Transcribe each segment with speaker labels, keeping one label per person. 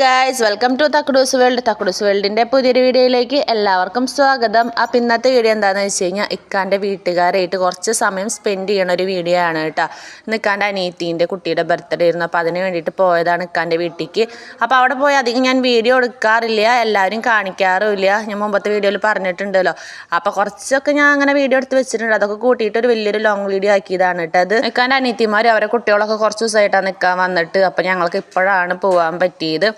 Speaker 1: Guys welcome to Thakkudus world Thakkudus വേൾഡിന്റെ പുതിയൊരു വീഡിയോയിലേക്ക് എല്ലാവർക്കും സ്വാഗതം. അപ്പം ഇന്നത്തെ വീഡിയോ എന്താണെന്ന് വെച്ച് കഴിഞ്ഞാൽ ഇക്കാന്റെ വീട്ടുകാരായിട്ട് കുറച്ച് സമയം സ്പെൻഡ് ചെയ്യണ ഒരു വീഡിയോ ആണ് കേട്ടോ. ഇന്ന് ഇക്കാന്റെ അനിയത്തീന്റെ കുട്ടിയുടെ ബർത്ത്ഡേ ആയിരുന്നു. അപ്പോൾ അതിന് വേണ്ടിയിട്ട് പോയതാണ് ഇക്കാന്റെ വീട്ടിലേക്ക് അപ്പോൾ അവിടെ പോയി അധികം ഞാൻ വീഡിയോ എടുക്കാറില്ല. എല്ലാവരും കാണിക്കാറുമില്ല. ഞാൻ മുമ്പത്തെ വീഡിയോയിൽ പറഞ്ഞിട്ടുണ്ടല്ലോ. അപ്പോൾ കുറച്ചൊക്കെ ഞാൻ അങ്ങനെ വീഡിയോ എടുത്ത് വെച്ചിട്ടുണ്ട്. അതൊക്കെ കൂട്ടിയിട്ട് ഒരു വലിയൊരു ലോങ് വീഡിയോ ആക്കിയതാണ് കേട്ടോ അത് ഇക്കാന്റെ അനിയത്തിമാരും അവരെ കുട്ടികളൊക്കെ കുറച്ച് ദിവസമായിട്ടാണ് നിൽക്കാൻ വന്നിട്ട്. അപ്പോൾ ഞങ്ങൾക്ക് ഇപ്പോഴാണ് പോകാൻ പറ്റിയത്.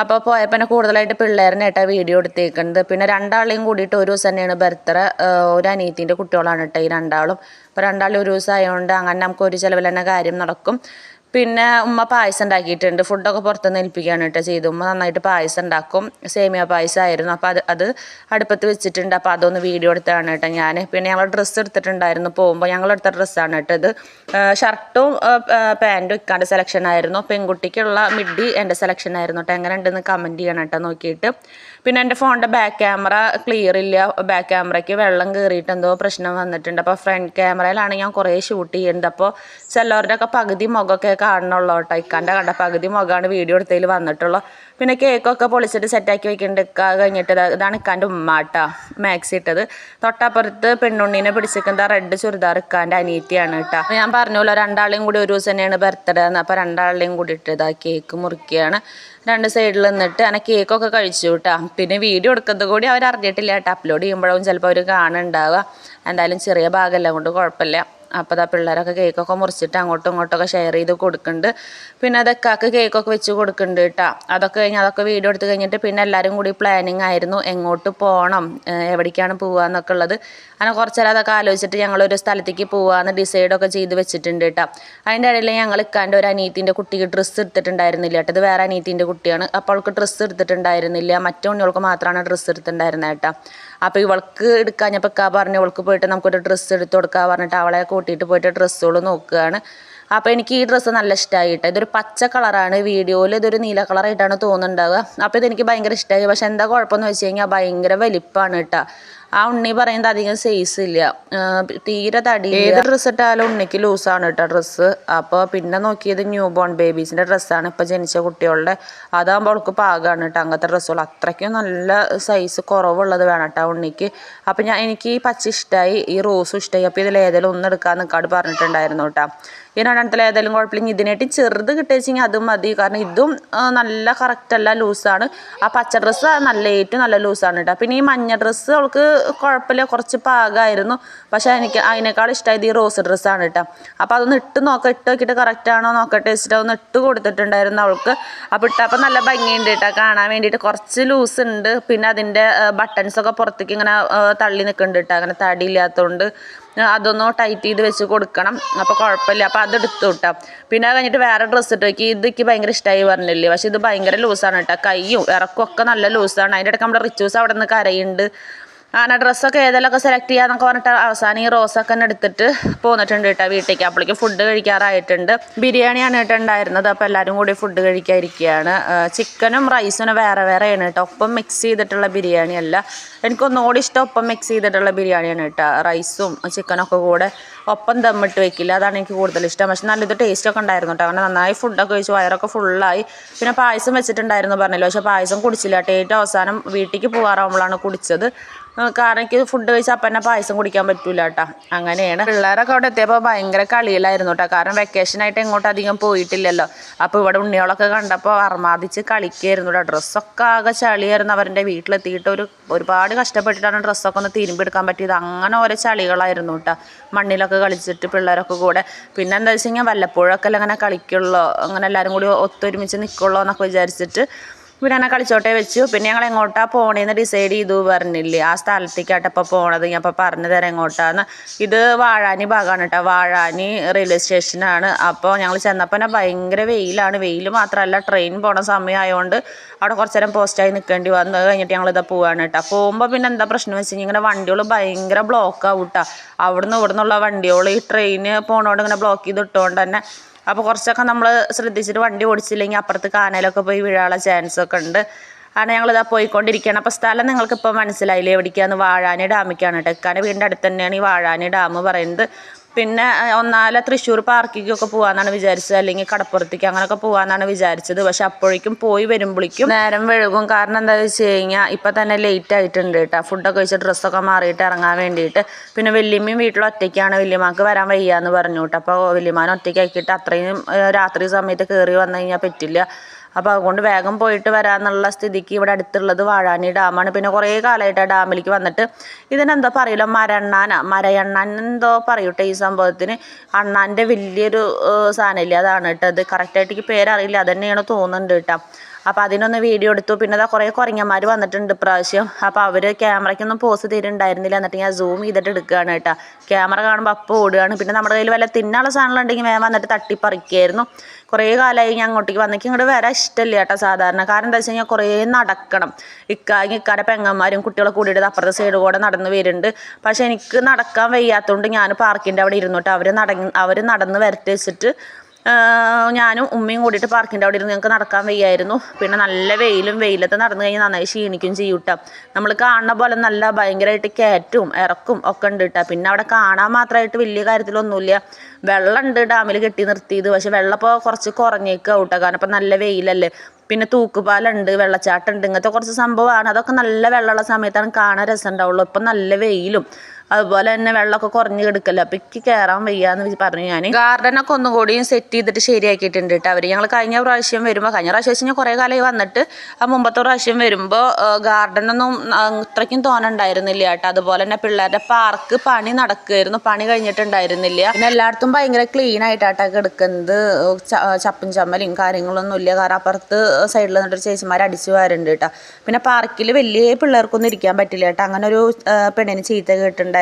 Speaker 1: അപ്പോൾ പോയപ്പോൾ തന്നെ കൂടുതലായിട്ട് പിള്ളേരനെ വീഡിയോ എടുത്തേക്കുന്നത് പിന്നെ രണ്ടാളെയും കൂടിയിട്ട് ഒരു ദിവസം തന്നെയാണ് ബർത്തറ ഒരു അനിയത്തിന്റെ കുട്ടികളാണ് കേട്ടോ ഈ രണ്ടാളും. അപ്പോൾ രണ്ടാളും ഒരു ദിവസം ആയതുകൊണ്ട് അങ്ങനെ നമുക്ക് ഒരു ചിലവിൽ തന്നെ കാര്യം നടക്കും. പിന്നെ ഉമ്മ പായസം ഉണ്ടാക്കിയിട്ടുണ്ട്. ഫുഡൊക്കെ പുറത്തുനിന്ന് ഏൽപ്പിക്കുകയാണ് കേട്ടോ ചെയ്തു ഉമ്മ നന്നായിട്ട് പായസം ഉണ്ടാക്കും. സേമിയ പായസം ആയിരുന്നു അപ്പോൾ അത് അത് അടുപ്പത്ത് വെച്ചിട്ടുണ്ട്. അപ്പോൾ അതൊന്ന് വീഡിയോ എടുത്താണ് കേട്ടോ ഞാൻ പിന്നെ ഞങ്ങൾ ഡ്രസ്സ് എടുത്തിട്ടുണ്ടായിരുന്നു. പോകുമ്പോൾ ഞങ്ങൾ എടുത്ത ഡ്രസ്സാണ് കേട്ടോ ഇത്. ഷർട്ടും പാന്റും ഇക്കാണ്ട് സെലക്ഷൻ ആയിരുന്നു. പെൺകുട്ടിക്കുള്ള മിഡി എന്റെ സെലക്ഷൻ ആയിരുന്നു കേട്ടോ. എങ്ങനെ ഉണ്ടെന്ന് കമന്റ് ചെയ്യണം കേട്ടോ. നോക്കിയിട്ട്. പിന്നെ എന്റെ ഫോണിന്റെ ബാക്ക് ക്യാമറ ക്ലിയർ ഇല്ല. ബാക്ക് ക്യാമറയ്ക്ക് വെള്ളം കയറിയിട്ട് എന്തോ പ്രശ്നം വന്നിട്ടുണ്ട്. അപ്പോൾ ഫ്രണ്ട് ക്യാമറയിലാണ് ഞാൻ കുറേ ഷൂട്ട് ചെയ്യുന്നത്. അപ്പോൾ ചിലവരുടെയൊക്കെ പകുതി മുഖമൊക്കെ കാണണുള്ളൂ കേട്ടോ. ഇക്കാന്റെ കണ്ട പകുതി മുഖമാണ് വീഡിയോ എടുത്തതിൽ വന്നിട്ടുള്ളൂ. പിന്നെ കേക്കൊക്കെ പൊളിച്ചിട്ട് സെറ്റാക്കി വെക്കുന്നുണ്ട് കഴിഞ്ഞിട്ട് ഇതാ- ഇതാണ് ഇക്കാന്റെ ഉമ്മ കേട്ടോ മാക്സി ഇട്ടത്. തൊട്ടപ്പുറത്ത് പെണ്ണുണ്ണീനെ പിടിച്ചിരിക്കുന്ന റെഡ് ചുരിദാർ ഇക്കാന്റെ അനിയത്തിയാണ് കേട്ടോ ഞാൻ പറഞ്ഞല്ലോ രണ്ടാളെയും കൂടി ഒരു ദിവസം തന്നെയാണ് ബർത്ത്ഡേ എന്ന് അപ്പോൾ രണ്ടാളെയും കൂടി ഇട്ടത് ആ കേക്ക് മുറിക്കുകയാണ്. രണ്ട് സൈഡിൽ നിന്നിട്ട് അങ്ങനെ കേക്കൊക്കെ കഴിച്ചു കേട്ടോ പിന്നെ വീഡിയോ എടുക്കുന്നത് കൂടി അവർ അറിഞ്ഞിട്ടില്ല കേട്ടോ അപ്ലോഡ് ചെയ്യുമ്പോഴും ചിലപ്പോൾ അവർ കാണുന്നുണ്ടാവുക. എന്തായാലും ചെറിയ ഭാഗമല്ല കൊണ്ട് കുഴപ്പമില്ല. അപ്പോൾ ആ പിള്ളേരൊക്കെ കേക്കൊക്കെ മുറിച്ചിട്ട് അങ്ങോട്ടും ഇങ്ങോട്ടൊക്കെ ഷെയർ ചെയ്ത് കൊടുക്കുന്നുണ്ട് പിന്നെ അതൊക്കെ കേക്കൊക്കെ വെച്ച് കൊടുക്കുന്നുണ്ട് കേട്ടോ അതൊക്കെ കഴിഞ്ഞ് അതൊക്കെ വീഡിയോ എടുത്ത് കഴിഞ്ഞിട്ട് പിന്നെ എല്ലാവരും കൂടി പ്ലാനിങ് ആയിരുന്നു എങ്ങോട്ട് പോകണം എവിടേക്കാണ് പോവുക എന്നൊക്കെ ഉള്ളത്. അങ്ങനെ കുറച്ച് നേരം അതൊക്കെ ആലോചിച്ചിട്ട് ഞങ്ങളൊരു സ്ഥലത്തേക്ക് പോകാമെന്ന് ഡിസൈഡൊക്കെ ചെയ്ത് വെച്ചിട്ടുണ്ട് കേട്ടോ അതിന്റെ ഇടയിൽ ഞങ്ങൾ ഇക്കാന്റെ ഒരു അനീത്തിന്റെ കുട്ടിക്ക് ഡ്രസ്സ് എടുത്തിട്ടുണ്ടായിരുന്നില്ല കേട്ടോ ഇത് വേറെ അനീത്തിന്റെ കുട്ടിയാണ്. അപ്പോൾ അവൾക്ക് ഡ്രസ്സ് എടുത്തിട്ടുണ്ടായിരുന്നില്ല. മറ്റു ഉണ്ണികൾക്ക് മാത്രമാണ് ഡ്രസ്സ് എടുത്തിട്ടുണ്ടായിരുന്നത് കേട്ടോ അപ്പോൾ ഇവൾക്ക് എടുക്കാൻ ഞാൻ ഇപ്പം പറഞ്ഞു ഇവൾക്ക് പോയിട്ട് നമുക്കൊരു ഡ്രസ്സ് എടുത്ത് കൊടുക്കാൻ പറഞ്ഞിട്ട് അവളെ കൂട്ടിയിട്ട് പോയിട്ട് ഡ്രസ്സുകൾ നോക്കുകയാണ്. അപ്പോൾ എനിക്ക് ഈ ഡ്രസ്സ് നല്ല ഇഷ്ടമായിട്ട് ഇതൊരു പച്ച കളറാണ് വീഡിയോയിൽ ഇതൊരു നീല കളറായിട്ടാണ് തോന്നുന്നുണ്ടാവുക. അപ്പോൾ ഇതെനിക്ക് ഭയങ്കര ഇഷ്ടമായി പക്ഷേ എന്താ കുഴപ്പമെന്ന് വെച്ച് കഴിഞ്ഞാൽ ഭയങ്കര വലിപ്പമാണ് കേട്ടോ ആ ഉണ്ണി പറയുന്നത് അധികം സൈസ് ഇല്ല. തീരെ തടി ഏത് ഡ്രസ്സ് ഇട്ടാലും ഉണ്ണിക്ക് ലൂസാണ് കേട്ടോ ഡ്രസ്സ് അപ്പോൾ പിന്നെ നോക്കിയത് ന്യൂ ബോൺ ബേബീസിന്റെ ഡ്രസ്സാണ് ഇപ്പോൾ ജനിച്ച കുട്ടികളുടെ അതാകുമ്പോൾ അവൾക്ക് പാകമാണ് കേട്ടോ അങ്ങനത്തെ ഡ്രസ്സുകൾ അത്രയ്ക്കും നല്ല സൈസ് കുറവുള്ളത് വേണം കേട്ടോ ഉണ്ണിക്ക്. അപ്പോൾ ഞാൻ എനിക്ക് ഈ പച്ച ഇഷ്ടമായി ഈ റോസും ഇഷ്ടമായി അപ്പോൾ ഇതിൽ ഏതെങ്കിലും ഒന്ന് എടുക്കാൻ നിൽക്കാട് പറഞ്ഞിട്ടുണ്ടായിരുന്നു കേട്ടോ ഈ രണ്ടെണ്ണത്തിൽ ഏതെങ്കിലും കുഴപ്പമില്ല ഇതിനായിട്ട് ചെറുത് കിട്ടിയെച്ചെങ്കിൽ അതും മതി. കാരണം ഇതും നല്ല കറക്റ്റ് അല്ല ലൂസാണ് ആ പച്ച ഡ്രസ്സ് നല്ല ഏറ്റവും നല്ല ലൂസാണ് കേട്ടോ പിന്നെ ഈ മഞ്ഞ ഡ്രസ്സ് അവൾക്ക് കുഴപ്പമില്ല. കുറച്ച് പാകമായിരുന്നു പക്ഷേ എനിക്ക് അതിനേക്കാൾ ഇഷ്ടമായത് ഈ റോസ് ഡ്രസ്സാണ് കേട്ടോ. അപ്പോൾ അതൊന്ന് ഇട്ട് നോക്കാം. ഇട്ട് നോക്കിയിട്ട് കറക്റ്റ് ആണോ നോക്കട്ടെ വെച്ചിട്ട് അതൊന്ന് ഇട്ട് കൊടുത്തിട്ടുണ്ടായിരുന്നു അവൾക്ക്. അപ്പോൾ ഇട്ടപ്പോൾ നല്ല ഭംഗിയുണ്ട് കേട്ടോ. കാണാൻ വേണ്ടിയിട്ട് കുറച്ച് ലൂസ് ഉണ്ട്. പിന്നെ അതിന്റെ ബട്ടൺസൊക്കെ പുറത്തേക്ക് ഇങ്ങനെ തള്ളി നിൽക്കുന്നുണ്ട് കേട്ടോ. അങ്ങനെ തടി ഇല്ലാത്തതുകൊണ്ട്. അതൊന്ന് ടൈറ്റ് ചെയ്ത് വെച്ച് കൊടുക്കണം. അപ്പോൾ കുഴപ്പമില്ല. അപ്പോൾ അത് എടുത്തു കേട്ടോ പിന്നെ കഴിഞ്ഞിട്ട് വേറെ ഡ്രസ്സ് ഇട്ട് നോക്കി. ഇതിക്ക് ഭയങ്കര ഇഷ്ടമായി പറഞ്ഞില്ലേ? പക്ഷേ ഇത് ഭയങ്കര ലൂസാണ് കേട്ടോ. കൈയും ഇറക്കും ഒക്കെ നല്ല ലൂസാണ് അതിന്റെ ഇടയ്ക്ക് നമ്മുടെ റിച്ചൂസ് അവിടെ നിന്ന് കരയുണ്ട് അങ്ങനെ ഡ്രസ്സൊക്കെ ഏതെല്ലാം ഒക്കെ സെലക്ട് ചെയ്യാന്നൊക്കെ പറഞ്ഞിട്ട് അവസാനം ഈ റോസൊക്കെ തന്നെ എടുത്തിട്ട് പോന്നിട്ടുണ്ട് കേട്ടോ വീട്ടിലേക്ക്. അപ്പോഴേക്ക് ഫുഡ് കഴിക്കാറായിട്ടുണ്ട്. ബിരിയാണിയാണ് കേട്ടോ ഉണ്ടായിരുന്നത്. അപ്പോൾ എല്ലാവരും കൂടി ഫുഡ് കഴിക്കാതിരിക്കുകയാണ് ചിക്കനും റൈസിനും വേറെ വേറെയാണ് കേട്ടോ. ഒപ്പം മിക്സ് ചെയ്തിട്ടുള്ള ബിരിയാണി അല്ല എനിക്കൊന്നുകൂടി ഇഷ്ടം ഒപ്പം മിക്സ് ചെയ്തിട്ടുള്ള ബിരിയാണിയാണ് കേട്ടോ. റൈസും ചിക്കനൊക്കെ കൂടെ ഒപ്പം ദമ്മിട്ട് വെക്കില്ല. അതാണ് എനിക്ക് കൂടുതൽ ഇഷ്ടം. പക്ഷെ നല്ലൊരു ടേസ്റ്റൊക്കെ ഉണ്ടായിരുന്നു കേട്ടോ. അങ്ങനെ നന്നായി ഫുഡൊക്കെ കഴിച്ചു വയറൊക്കെ ഫുള്ളായി പിന്നെ പായസം വെച്ചിട്ടുണ്ടായിരുന്നു പറഞ്ഞല്ലോ. പക്ഷെ പായസം കുടിച്ചില്ല. കേട്ടോ ഏറ്റവും അവസാനം വീട്ടിലേക്ക് പോകാറാകുമ്പോഴാണ് കുടിച്ചത്. കാരണം ഫുഡ് കഴിച്ചാൽ അപ്പം തന്നെ പായസം കുടിക്കാൻ പറ്റൂല കേട്ടോ അങ്ങനെയാണ്. പിള്ളേരൊക്കെ അവിടെ എത്തിയപ്പോൾ ഭയങ്കര കളിയിലായിരുന്നു കേട്ടോ കാരണം വെക്കേഷനായിട്ട് എങ്ങോട്ടും അധികം പോയിട്ടില്ലല്ലോ. അപ്പോൾ ഇവിടെ ഉണ്ണികളൊക്കെ കണ്ടപ്പോൾ അർമാദിച്ച് കളിക്കായിരുന്നു കേട്ടോ ഡ്രസ്സൊക്കെ ആകെ ചളിയായിരുന്നു. അവരുടെ വീട്ടിലെത്തിയിട്ട് ഒരു ഒരുപാട് കഷ്ടപ്പെട്ടിട്ടാണ് ഡ്രസ്സൊക്കെ ഒന്ന് തിരുമ്പെടുക്കാൻ പറ്റിയത്. അങ്ങനെ ഓരോ ചളികളായിരുന്നു കേട്ടോ മണ്ണിലൊക്കെ കളിച്ചിട്ട് പിള്ളേരൊക്കെ കൂടെ. പിന്നെ എന്താ വെച്ച് കഴിഞ്ഞാൽ വല്ലപ്പോഴൊക്കെ അല്ലെങ്കിൽ അങ്ങനെ കളിക്കുള്ളൂ അങ്ങനെ എല്ലാവരും കൂടി ഒത്തൊരുമിച്ച് നിൽക്കുള്ളൂ എന്നൊക്കെ വിചാരിച്ചിട്ട് പിന്നെ അങ്ങനെ കളിച്ചോട്ടെ വെച്ചു. പിന്നെ ഞങ്ങൾ എങ്ങോട്ടാ പോണേന്ന് ഡിസൈഡ് ചെയ്തു പറഞ്ഞില്ലേ. ആ സ്ഥലത്തേക്കാട്ടോ ഇപ്പോൾ പോണത് ഞാൻ അപ്പോൾ പറഞ്ഞു തരാം എങ്ങോട്ടാന്ന്. ഇത് വാഴാനി ഭാഗമാണ് കേട്ടോ വാഴാനി റെയിൽവേ സ്റ്റേഷനാണ് അപ്പോൾ ഞങ്ങൾ ചെന്നപ്പോൾ തന്നെ ഭയങ്കര വെയിലാണ്. വെയിൽ മാത്രമല്ല ട്രെയിൻ പോണ സമയമായതുകൊണ്ട് അവിടെ കുറച്ച് നേരം പോസ്റ്റായി നിൽക്കേണ്ടി വന്നു. അത് കഴിഞ്ഞിട്ട് ഞങ്ങളിതാ പോവാണ് കേട്ടോ പോകുമ്പോൾ പിന്നെ എന്താ പ്രശ്നം വെച്ച് കഴിഞ്ഞാൽ ഇങ്ങനെ വണ്ടികൾ ഭയങ്കര ബ്ലോക്ക് ആവും കേട്ടോ അവിടുന്ന് ഇവിടുന്നുള്ള വണ്ടികൾ ഈ ട്രെയിന് പോണോണ്ട് ഇങ്ങനെ ബ്ലോക്ക് ചെയ്തിട്ടുകൊണ്ട് തന്നെ അപ്പോൾ കുറച്ചൊക്കെ നമ്മൾ ശ്രദ്ധിച്ചിട്ട് വണ്ടി ഓടിച്ചില്ലെങ്കിൽ അപ്പുറത്ത് കാനലൊക്കെ പോയി വീഴാനുള്ള ചാൻസ് ഒക്കെ ഉണ്ട്. ആണ് ഞങ്ങളിതാ പോയിക്കൊണ്ടിരിക്കുകയാണ് അപ്പോൾ സ്ഥലം നിങ്ങൾക്ക് ഇപ്പോൾ മനസ്സിലായില്ലേ? എവിടേക്കാണ്? വാഴാനി ഡാമിക്കാണ് കേട്ടോ. ഇക്കാന്റെ വീടിന്റെ അടുത്ത് തന്നെയാണ് ഈ വാഴാനി ഡാം പറയുന്നത്. പിന്നെ ഒന്നാലെ തൃശ്ശൂർ പാർക്കിക്കൊക്കെ പോകാമെന്നാണ് വിചാരിച്ചത്. അല്ലെങ്കിൽ കടപ്പുറത്തേക്ക് അങ്ങനെയൊക്കെ പോകാമെന്നാണ് വിചാരിച്ചത്. പക്ഷെ അപ്പോഴേക്കും പോയി വരുമ്പോഴേക്കും നേരം വഴുകും കാരണം എന്താണെന്ന് വെച്ച് കഴിഞ്ഞാൽ ഇപ്പം തന്നെ ലേറ്റ് ആയിട്ടുണ്ട് കേട്ടോ ഫുഡൊക്കെ കഴിച്ച് ഡ്രസ്സൊക്കെ മാറിയിട്ട് ഇറങ്ങാൻ വേണ്ടിയിട്ട്. പിന്നെ വല്യമ്മയും വീട്ടിൽ ഒറ്റയ്ക്കാണ് വല്യമാക്ക് വരാൻ വയ്യാന്ന് പറഞ്ഞു കേട്ടോ അപ്പോൾ വല്യമാൻ ഒറ്റയ്ക്കാക്കിയിട്ട് അത്രയും രാത്രി സമയത്ത് കയറി വന്നു കഴിഞ്ഞാൽ പറ്റില്ല. അപ്പോൾ അതുകൊണ്ട് വേഗം പോയിട്ട് വരാമെന്നുള്ള സ്ഥിതിക്ക് ഇവിടെ അടുത്തുള്ളത് വാഴാനി ഡാമാണ്. പിന്നെ കുറേ കാലമായിട്ട് ആ ഡാമിലേക്ക് വന്നിട്ട് ഇതിനെന്തോ പറയില്ല മരണ്ണാന മരയണ്ണാൻ എന്തോ പറയൂട്ടെ ഈ സംഭവത്തിന്. അണ്ണാന്റെ വലിയൊരു സാധനമില്ലേ? അതാണ് കേട്ടോ. അത് കറക്റ്റായിട്ട് എനിക്ക് പേരറിയില്ല. അത് തോന്നുന്നുണ്ട് കേട്ടോ. അപ്പോൾ അതിനൊന്ന് വീഡിയോ എടുത്തു. പിന്നെ അതാ കുറേ കുരങ്ങന്മാർ വന്നിട്ടുണ്ട് ഇപ്രാവശ്യം. അപ്പോൾ അവർ ക്യാമറയ്ക്കൊന്നും പോസ് തരുന്നുണ്ടായിരുന്നില്ല എന്നിട്ട് ഞാൻ സൂം ചെയ്തിട്ട് എടുക്കുകയാണ് കേട്ടോ. ക്യാമറ കാണുമ്പോൾ അപ്പോൾ ഓടുകയാണ്. പിന്നെ നമ്മുടെ കയ്യിൽ വല്ല തിന്നാനുള്ള സാധനങ്ങളുണ്ടെങ്കിൽ വേഗം വന്നിട്ട് തട്ടിപ്പറിക്കായിരുന്നു കുറേ കാലമായി ഞാൻ അങ്ങോട്ടേക്ക് വന്നേക്ക് ഇങ്ങോട്ട് വരാൻ ഇഷ്ടമില്ല കേട്ടോ സാധാരണ. കാരണം എന്താ വെച്ച് കഴിഞ്ഞാൽ കുറേ നടക്കണം. ഇക്കായും ഇക്കാടെ പെങ്ങന്മാരും കുട്ടികളെ കൂടിയിട്ട് അപ്പുറത്തെ സൈഡ് കൂടെ നടന്ന് വരുന്നുണ്ട്. പക്ഷേ എനിക്ക് നടക്കാൻ വയ്യാത്തതുകൊണ്ട് ഞാൻ പാർക്കിന്റെ അവിടെ ഇരുന്നിട്ട് അവർ നട അവർ നടന്ന് വരട്ടി വെച്ചിട്ട് ആ, ഞാനും ഉമ്മയും കൂടിയിട്ട് പാർക്കിന്റെ അവിടെ ഇരുന്ന് ഞങ്ങൾക്ക് നടക്കാൻ വയ്യായിരുന്നു. പിന്നെ നല്ല വെയിലും വെയിലത്ത് നടന്നു കഴിഞ്ഞാൽ നന്നായി ക്ഷീണിക്കും ചെയ്യും കേട്ടോ നമ്മൾ കാണുന്ന പോലെ നല്ല ഭയങ്കരമായിട്ട് കയറ്റും ഇറക്കും ഒക്കെ ഉണ്ട് കേട്ടോ പിന്നെ അവിടെ കാണാൻ മാത്രമായിട്ട് വലിയ കാര്യത്തിലൊന്നുമില്ല. വെള്ളമുണ്ട് ഡാമിൽ കെട്ടി നിർത്തിയത്. പക്ഷെ വെള്ളം ഇപ്പോൾ കുറച്ച് കുറഞ്ഞേക്കുക കേട്ടോ കാരണം ഇപ്പം നല്ല വെയിലല്ലേ. പിന്നെ തൂക്കുപാലുണ്ട് വെള്ളച്ചാട്ടമുണ്ട് ഇങ്ങനത്തെ കുറച്ച് സംഭവമാണ്. അതൊക്കെ നല്ല വെള്ളമുള്ള സമയത്താണ് കാണാൻ രസം ഉണ്ടാവുള്ളൂ. ഇപ്പം നല്ല വെയിലും അതുപോലെ തന്നെ വെള്ളമൊക്കെ കുറഞ്ഞു കിടക്കല്ലോ. അപ്പം എനിക്ക് കയറാൻ വയ്യാന്ന് പറഞ്ഞു ഞാൻ ഗാർഡനൊക്കെ ഒന്നും കൂടിയും സെറ്റ് ചെയ്തിട്ട് ശരിയാക്കിയിട്ടുണ്ട് കേട്ടോ അവർ ഞങ്ങൾ കഴിഞ്ഞ പ്രാവശ്യം വരുമ്പോൾ കഴിഞ്ഞ പ്രാവശ്യം കഴിഞ്ഞാൽ കുറേ കാലമായി വന്നിട്ട് ആ മുമ്പത്തെ പ്രാവശ്യം വരുമ്പോൾ ഗാർഡനൊന്നും അത്രയ്ക്കും തോന്നുന്നുണ്ടായിരുന്നില്ല കേട്ടോ അതുപോലെ തന്നെ പിള്ളേരുടെ പാർക്ക് പണി നടക്കുമായിരുന്നു പണി കഴിഞ്ഞിട്ടുണ്ടായിരുന്നില്ല. പിന്നെ എല്ലായിടത്തും ഭയങ്കര ക്ലീൻ ആയിട്ടാട്ടോ കിടക്കുന്നത്. ച- ചപ്പും ചമ്മലും കാര്യങ്ങളൊന്നും ഇല്ല. കാരണം അപ്പുറത്ത് സൈഡിൽ നിന്നിട്ട് ചേച്ചിമാർ അടിച്ചു വാരുന്നുണ്ട് കേട്ടോ പിന്നെ പാർക്കിൽ വലിയ പിള്ളേർക്കൊന്നും ഇരിക്കാൻ പറ്റില്ല കേട്ടോ അങ്ങനെ ഒരു പെണ്ണിന് ചീത്ത കേട്ടിട്ടുണ്ടായിരുന്നു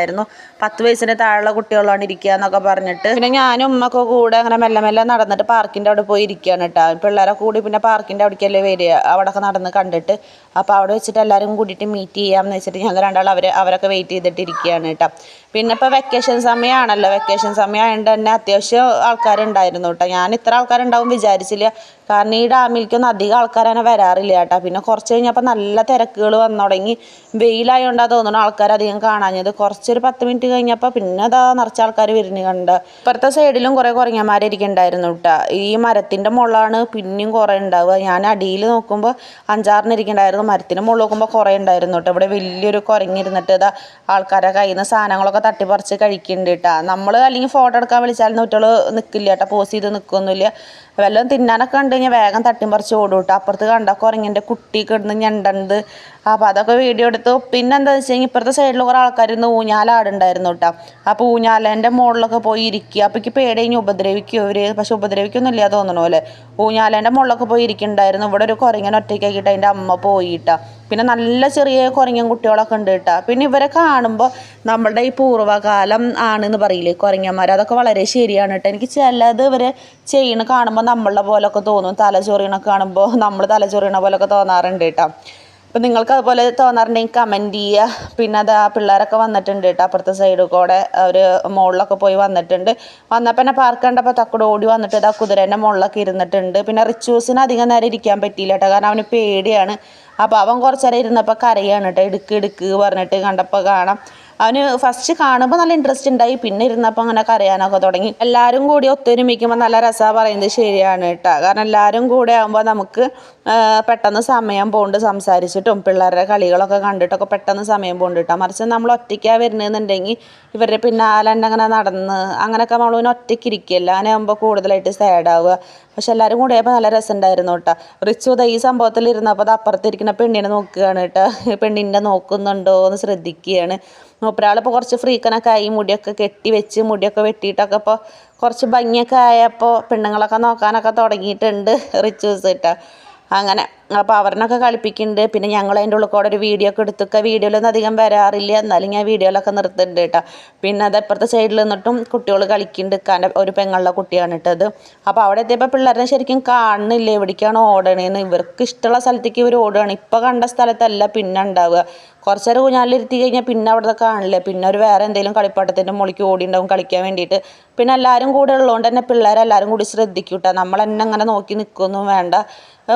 Speaker 1: പത്ത് വയസ്സിന് താഴെയുള്ള കുട്ടികളാണ് ഇരിക്കുക എന്നൊക്കെ പറഞ്ഞിട്ട്. പിന്നെ ഞാനും ഉമ്മയൊക്കെ കൂടെ അങ്ങനെ മെല്ലെ മെല്ലെ നടന്നിട്ട് പാർക്കിന്റെ അവിടെ പോയി ഇരിക്കുകയാണ് കേട്ടോ. പിള്ളേരെ കൂടി പിന്നെ പാർക്കിന്റെ അവിടേക്കല്ലേ വരിക. അവിടെയൊക്കെ നടന്ന് കണ്ടിട്ട് അപ്പോൾ അവിടെ വെച്ചിട്ട് എല്ലാവരും കൂടിയിട്ട് മീറ്റ് ചെയ്യാമെന്ന് വെച്ചിട്ട് ഞങ്ങൾ രണ്ടാളും അവർ അവരൊക്കെ വെയിറ്റ് ചെയ്തിട്ട് ഇരിക്കുകയാണ് കേട്ടോ. പിന്നെ ഇപ്പോൾ വെക്കേഷൻ സമയമാണല്ലോ വെക്കേഷൻ സമയമായതുകൊണ്ട് തന്നെ അത്യാവശ്യം ആൾക്കാരുണ്ടായിരുന്നു കേട്ടോ ഞാൻ ഇത്ര ആൾക്കാരുണ്ടാവും വിചാരിച്ചില്ല. കാരണം ഈ ഡാമിലേക്കൊന്നും അധികം ആൾക്കാരങ്ങനെ വരാറില്ല കേട്ടോ പിന്നെ കുറച്ച് കഴിഞ്ഞപ്പോൾ നല്ല തിരക്കുകൾ വന്നു തുടങ്ങി. വെയിലായതുകൊണ്ടാണ് തോന്നുന്നു ആൾക്കാർ അധികം കാണാഞ്ഞത്. കുറച്ചൊരു പത്ത് മിനിറ്റ് കഴിഞ്ഞപ്പോൾ പിന്നെ അതാ നിറച്ച ആൾക്കാർ വരുന്നു കണ്ട്. ഇപ്പുറത്തെ സൈഡിലും കുറേ കുറങ്ങന്മാരിരിക്കുന്നുണ്ടായിരുന്നു കേട്ടോ ഈ മരത്തിന്റെ മുകളാണ് പിന്നെയും കുറേ ഉണ്ടാവുക. ഞാൻ അടിയിൽ നോക്കുമ്പോൾ അഞ്ചാറിന് ഇരിക്കണ്ടായിരുന്നു. മരത്തിന്റെ മുകളിൽ നോക്കുമ്പോൾ കുറേ ഉണ്ടായിരുന്നു കേട്ടോ ഇവിടെ വലിയൊരു കുരങ്ങിരുന്നിട്ട് ഇതാ ആൾക്കാരെ കയ്യിൽ നിന്ന് സാധനങ്ങളൊക്കെ തട്ടിപ്പറിച്ച് കഴിക്കുന്നുണ്ട് കേട്ടോ നമ്മൾ അല്ലെങ്കിൽ ഫോട്ടോ എടുക്കാൻ വിളിച്ചാൽ നൂറ്റോൾ നിൽക്കില്ല കേട്ടോ പോസ് ചെയ്ത് നിൽക്കൊന്നുമില്ല വല്ലതും തിന്നാനൊക്കെ കണ്ടു കഴിഞ്ഞാൽ വേഗം തട്ടിപ്പറിച്ച് ഓടും കേട്ടോ അപ്പുറത്ത് കണ്ട കുരങ്ങിന്റെ കുട്ടി കിടന്ന് ഞണ്ടുണ്ട്. അപ്പോൾ അതൊക്കെ വീഡിയോ എടുത്തു. പിന്നെ എന്താ കഴിഞ്ഞാൽ ഇപ്പുറത്തെ സൈഡിൽ കുറേ ആൾക്കാർ ഇന്ന് ഊഞ്ഞാലാടുണ്ടായിരുന്നു കേട്ടോ അപ്പോൾ ഊഞ്ഞാലേന്റെ മുകളിലൊക്കെ പോയി ഇരിക്കുക അപ്പോൾ എനിക്ക് പേടി കഴിഞ്ഞ് ഉപദ്രവിക്കും അവർ പക്ഷെ ഉപദ്രവിക്കൊന്നുമില്ല തോന്നണ പോലെ ഊഞ്ഞാലേന്റെ മുകളിലൊക്കെ പോയി ഇരിക്കുന്നുണ്ടായിരുന്നു ഇവിടെ ഒരു കുരങ്ങനെ ഒറ്റയ്ക്കാക്കിയിട്ട് അതിന്റെ അമ്മ പോയിട്ടാ. പിന്നെ നല്ല ചെറിയ കുരങ്ങൻ കുട്ടികളൊക്കെ ഉണ്ട് കേട്ടോ പിന്നെ ഇവരെ കാണുമ്പോൾ നമ്മളുടെ ഈ പൂർവകാലം ആണെന്ന് പറയില്ലേ കുരങ്ങന്മാർ അതൊക്കെ വളരെ ശരിയാണ് കേട്ടോ എനിക്ക് ചിലത് ഇവർ ചെയ്യണ കാണുമ്പോൾ നമ്മളുടെ പോലൊക്കെ തോന്നും. തലചൊറിയണ കാണുമ്പോൾ നമ്മൾ തലചൊറിയണ പോലൊക്കെ തോന്നാറുണ്ട് കേട്ടോ അപ്പം നിങ്ങൾക്ക് അതുപോലെ തോന്നാറുണ്ടെങ്കിൽ കമന്റ് ചെയ്യുക. പിന്നെ അത് ആ പിള്ളേരൊക്കെ വന്നിട്ടുണ്ട് കേട്ടോ അപ്പുറത്തെ സൈഡിൽ കൂടെ. അവർ മുകളിലൊക്കെ പോയി വന്നിട്ടുണ്ട്. വന്നപ്പോൾ എന്നെ പാർക്ക് കണ്ടപ്പോൾ തക്കട് ഓടി വന്നിട്ട് ഇതാ കുതിരേന്റെ മുകളിലൊക്കെ ഇരുന്നിട്ടുണ്ട്. പിന്നെ റിച്ചൂസിന് അധികം നേരം ഇരിക്കാൻ പറ്റിയില്ല കേട്ടോ കാരണം അവന് പേടിയാണ്. അപ്പോൾ അവൻ കുറച്ച് നേരം ഇരുന്നപ്പോൾ കരയാണ് കേട്ടോ ഇടുക്ക് ഇടുക്ക് പറഞ്ഞിട്ട് കണ്ടപ്പോൾ കാണാം. അവന് ഫസ്റ്റ് കാണുമ്പോൾ നല്ല ഇൻട്രസ്റ്റ് ഉണ്ടായി പിന്നെ ഇരുന്നപ്പോൾ അങ്ങനെ കരയാനൊക്കെ തുടങ്ങി. എല്ലാവരും കൂടി ഒത്തൊരുമിക്കുമ്പോൾ നല്ല രസമാണ് പറയുന്നത് ശരിയാണ് കേട്ടോ കാരണം എല്ലാവരും കൂടെ ആകുമ്പോൾ നമുക്ക് പെട്ടെന്ന് സമയം പോണ്ട് സംസാരിച്ചിട്ടും പിള്ളേരുടെ കളികളൊക്കെ കണ്ടിട്ടൊക്കെ പെട്ടെന്ന് സമയം പോണ്ട് മറിച്ച് നമ്മൾ ഒറ്റയ്ക്കാണ് വരുന്നതെന്നുണ്ടെങ്കിൽ ഇവരുടെ പിന്നാലെ അങ്ങനെ നടന്ന് അങ്ങനെയൊക്കെ നമ്മൾ ഒറ്റയ്ക്ക് ഇരിക്കുകയല്ല അങ്ങനെ ആകുമ്പോൾ കൂടുതലായിട്ട് സാഡാവുക പക്ഷെ എല്ലാവരും കൂടെ ആയപ്പോൾ നല്ല രസമുണ്ടായിരുന്നു കേട്ടോ. റിച്ചു ഈ സംഭവത്തിൽ ഇരുന്നപ്പോൾ അത് അപ്പുറത്തിരിക്കുന്ന പെണ്ണിനെ നോക്കുകയാണ് കേട്ടോ. പെണ്ണിന്റെ നോക്കുന്നുണ്ടോ എന്ന് ശ്രദ്ധിക്കുകയാണ്. മൂപ്പരാളിപ്പോൾ കുറച്ച് ഫ്രീക്കനൊക്കെ ആയി മുടിയൊക്കെ കെട്ടി വെച്ച് മുടിയൊക്കെ വെട്ടിയിട്ടൊക്കെ ഇപ്പോൾ കുറച്ച് ഭംഗിയൊക്കെ ആയപ്പോൾ പെണ്ണുങ്ങളൊക്കെ നോക്കാനൊക്കെ തുടങ്ങിയിട്ടുണ്ട് റിച്ചൂസ് കേട്ടോ. അങ്ങനെ അപ്പോൾ അവരിനൊക്കെ കളിപ്പിക്കുന്നുണ്ട്. പിന്നെ ഞങ്ങൾ അതിന്റെ ഉള്ളിൽ കൂടെ ഒരു വീഡിയോ ഒക്കെ എടുത്തൊക്കെ വീഡിയോയിലൊന്നും അധികം വരാറില്ല. എന്നാലും ഞാൻ വീഡിയോയിലൊക്കെ നിർത്തുന്നുണ്ട് കേട്ടോ. പിന്നെ അത് അപ്പുറത്തെ സൈഡിൽ നിന്നിട്ടും കുട്ടികൾ കളിക്കുന്നുണ്ട്. കാന്റെ ഒരു പെങ്ങളുടെ കുട്ടിയാണ് ഇട്ടത് അപ്പോൾ അവിടെ എത്തിയപ്പോൾ പിള്ളേരെ ശരിക്കും കാണുന്നില്ല. എവിടേക്കാണ് ഓടണേന്ന്. ഇവർക്ക് ഇഷ്ടമുള്ള സ്ഥലത്തേക്ക് ഇവർ ഓടുകയാണ് ഇപ്പോൾ കണ്ട സ്ഥലത്തല്ല പിന്നെ ഉണ്ടാവുക. കുറച്ച് നേരം ഊഞ്ഞാലിരുത്തി കഴിഞ്ഞാൽ പിന്നെ അവിടെ കാണില്ല. പിന്നെ ഒരു വേറെ എന്തെങ്കിലും കളിപ്പാട്ടത്തിന്റെ മുകളിലേക്ക് ഓടി ഉണ്ടാവും കളിക്കാൻ വേണ്ടിയിട്ട്. പിന്നെ എല്ലാവരും കൂടെ ഉള്ളതുകൊണ്ട് തന്നെ പിള്ളേരെല്ലാവരും കൂടി ശ്രദ്ധിക്കൂട്ടാ കേട്ടോ. നമ്മൾ തന്നെ അങ്ങനെ നോക്കി നിൽക്കുകയൊന്നും വേണ്ട.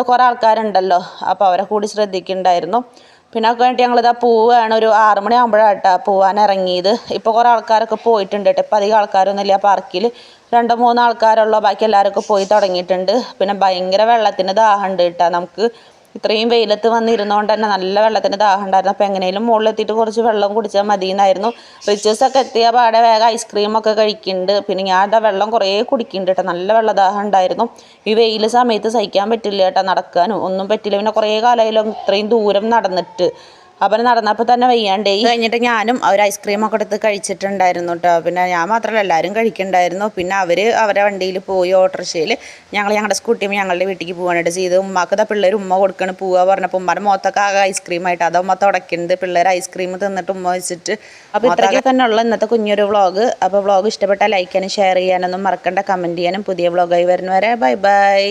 Speaker 1: കുറേ ആൾക്കാരുണ്ടല്ലോ. അപ്പോൾ അവരെ കൂടി ശ്രദ്ധിക്കുന്നുണ്ടായിരുന്നു. പിന്നെ ഒക്കെ വേണ്ടി ഞങ്ങളിതാ പോവുകയാണ്. ഒരു ആറ് മണിയാകുമ്പോഴാണ് കേട്ടോ പോവാൻ ഇറങ്ങിയത്. ഇപ്പോൾ കുറേ ആൾക്കാരൊക്കെ പോയിട്ടുണ്ട് കേട്ടോ. ഇപ്പോൾ അധികം ആൾക്കാരൊന്നുമില്ല. പാർക്കിൽ രണ്ടോ മൂന്നോ ആൾക്കാരുള്ള. ബാക്കി എല്ലാവരൊക്കെ പോയി തുടങ്ങിയിട്ടുണ്ട്. പിന്നെ ഭയങ്കര വെള്ളത്തിന് ദാഹമുണ്ട് കേട്ടോ. നമുക്ക് ഇത്രയും വെയിലത്ത് വന്നിരുന്നതുകൊണ്ട് തന്നെ നല്ല വെള്ളത്തിന് ദാഹം ഉണ്ടായിരുന്നു. അപ്പോൾ എങ്ങനെയും മുകളിലെത്തിയിട്ട് കുറച്ച് വെള്ളം കുടിച്ചാൽ മതി എന്നായിരുന്നു റിച്ചേഴ്സൊക്കെ എത്തിയ പാടെ വേഗം ഐസ്ക്രീമൊക്കെ കഴിക്കുന്നുണ്ട് പിന്നെ ഞാൻ ആ വെള്ളം കുറേ കുടിക്കുന്നുണ്ട് കേട്ടോ നല്ല വെള്ളദാഹം ഉണ്ടായിരുന്നു. ഈ വെയിൽ സമയത്ത് സഹിക്കാൻ പറ്റില്ല കേട്ടോ നടക്കാനും. ഒന്നും പറ്റില്ല. പിന്നെ കുറേ കാലമായാലും ഇത്രയും ദൂരം നടന്നിട്ട്. അപ്പം നടന്നപ്പോൾ തന്നെ വയ്യാണ്ടേ. കഴിഞ്ഞിട്ട് ഞാനും അവർ ഐസ്ക്രീമൊക്കെ എടുത്ത് കഴിച്ചിട്ടുണ്ടായിരുന്നു കേട്ടോ പിന്നെ ഞാൻ മാത്രമല്ല എല്ലാവരും കഴിക്കണ്ടായിരുന്നു. പിന്നെ അവർ അവരെ വണ്ടിയിൽ പോയി ഓട്ടോറിക്ഷയിൽ ഞങ്ങൾ ഞങ്ങളുടെ സ്കൂട്ടിയും ഞങ്ങളുടെ വീട്ടിലേക്ക് പോകാനായിട്ട് ചെയ്ത്. ഉമ്മാക്ക് ഇതാ പിള്ളേർ ഉമ്മ കൊടുക്കണ പോവുക പറഞ്ഞപ്പോൾ ഉമ്മാരുടെ മുഖത്തൊക്കെ ആകെ ഐസ്ക്രീം ആയിട്ട്. അത് ഉമ്മ തുടക്കുന്നത് പിള്ളേർ ഐസ്ക്രീം തിന്നിട്ട് ഉമ്മ വെച്ചിട്ട് അപ്പോൾ ഇത്രയ്ക്ക് തന്നെ ഉള്ള ഇന്നത്തെ കുഞ്ഞൊരു വ്ളോഗ് അപ്പോൾ വ്ളോഗ് ഇഷ്ടപ്പെട്ടാൽ ലൈക്ക് ചെയ്യാനും ഷെയർ ചെയ്യാനൊന്നും മറക്കണ്ട. കമന്റ് ചെയ്യാനും പുതിയ വ്ളോഗായി വരുന്നവരെ ബൈ ബൈ